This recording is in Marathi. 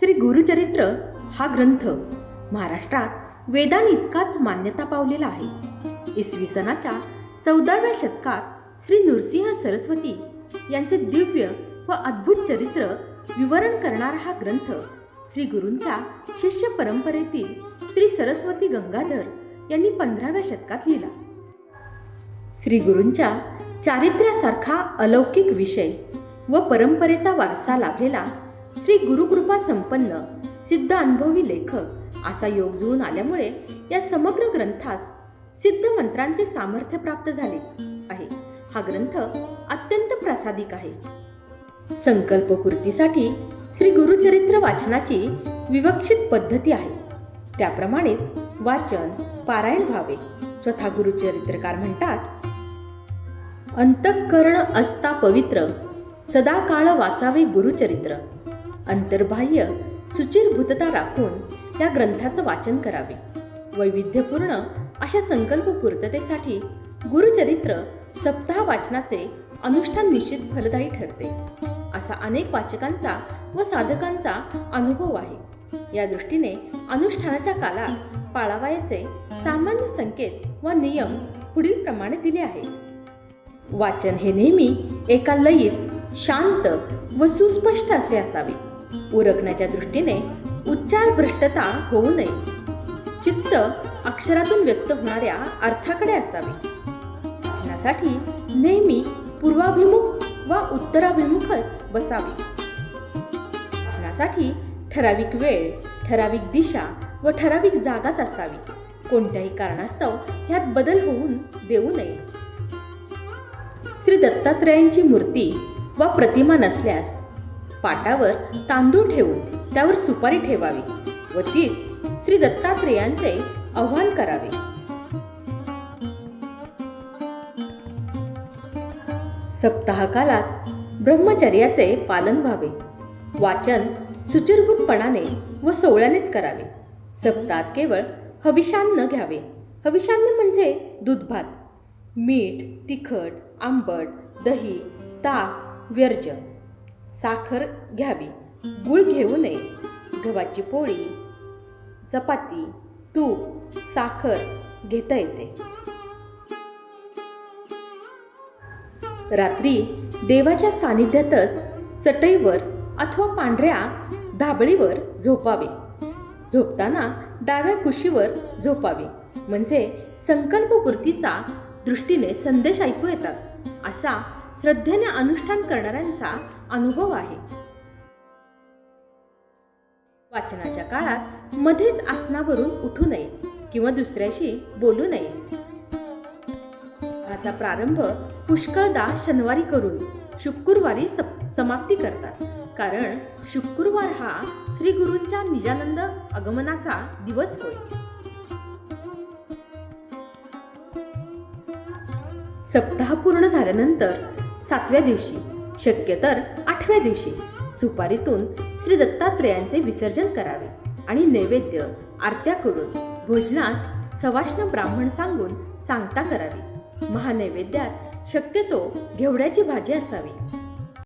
श्री गुरुचरित्र हा ग्रंथ महाराष्ट्रात वेदांइतकाच मान्यता पावलेला आहे. इसवी सनाच्या चौदाव्या शतकात श्री नृसिंह सरस्वती यांचे दिव्य व अद्भुत चरित्र विवरण करणारा हा ग्रंथ श्री गुरूंच्या शिष्य परंपरेतील श्री सरस्वती गंगाधर यांनी पंधराव्या शतकात लिहिला. श्री गुरूंच्या चारित्र्यासारखा अलौकिक विषय व परंपरेचा वारसा लाभलेला श्री गुरुकृपा संपन्न सिद्ध अनुभवी लेखक असा योग जुळून आल्यामुळे या समग्र ग्रंथास सिद्ध मंत्रांचे सामर्थ्य प्राप्त झाले आहे. हा ग्रंथ अत्यंत प्रासादिक आहे. संकल्पपूर्तीसाठी श्री गुरुचरित्र वाचनाची विवक्षित पद्धती आहे. त्याप्रमाणेच वाचन पारायण व्हावे स्वतः गुरुचरित्रकार म्हणतात अंतःकरण असता पवित्र सदा काळ वाचावे गुरुचरित्र. अंतर्बाह्य सुचिरभूतता राखून या ग्रंथाचं वाचन करावे. वैविध्यपूर्ण अशा संकल्प पूर्ततेसाठी गुरुचरित्र सप्ताह वाचनाचे अनुष्ठान निश्चित फलदायी ठरते. असा अनेक वाचकांचा व साधकांचा अनुभव आहे. या दृष्टीने अनुष्ठानाच्या कालात पाळावयाचे सामान्य संकेत व नियम पुढील प्रमाणे दिले आहेत. वाचन हे नेहमी एका लयीत शांत व सुस्पष्ट असे असावे. उरकण्याच्या दृष्टीने उच्चार भ्रष्टता होऊ नये. चित्त अक्षरातून व्यक्त होणाऱ्या अर्थाकडे असावे. वाचनासाठी नेहमी पूर्वाभिमुख वा उत्तराभिमुखच बसावे. वाचनासाठी ठराविक वेळ ठराविक दिशा व ठराविक जागाच असावी. कोणत्याही कारणास्तव ह्यात बदल होऊन देऊ नये. श्री दत्तात्रयांची मूर्ती वा प्रतिमा नसल्यास पाटावर तांदूळ ठेवून त्यावर सुपारी ठेवावी व ती श्री दत्तात्रेयांचे आव्हान करावे. सप्ताह कालात ब्रह्मचर्याचे पालन व्हावे. वाचन सुचिरभूतपणाने व सोहळ्यानेच करावे. सप्ताहात केवळ हविषान्न घ्यावे. हविषान्न म्हणजे दूध भात मीठ तिखट आंबट दही ताक व्यर्ज. साखर घ्यावी. गुळ घेऊ नये. गव्हाची पोळी चपाती तूप साखर घेता येते. रात्री देवाच्या सानिध्यातच चटईवर अथवा पांढऱ्या धाबळीवर झोपावे. झोपताना डाव्या कुशीवर झोपावे. म्हणजे संकल्पपूर्तीचा दृष्टीने संदेश ऐकू येतात. असा श्रद्धेने अनुष्ठान करणाऱ्यांचा अनुभव आहे. वाचनाच्या काळात मध्येच आसनावरून उठू नये किंवा दुसऱ्याशी बोलू नये. काळाचा प्रारंभ पुष्कळदा शनिवारी करून शुक्रवारी सप समाप्ती करतात. कारण शुक्रवार हा श्री गुरूंच्या निजानंद आगमनाचा दिवस होय. सप्ताह पूर्ण झाल्यानंतर सातव्या दिवशी. शक्य तर आठव्या दिवशी. सुपारीतून श्री दत्तात्रेयांचे विसर्जन करावे आणि नैवेद्य आरत्या करून भोजनास सवाष्ण ब्राह्मण सांगून सांगता करावी. महानैवेद्यात शक्यतो घेवड्याची भाजी असावी.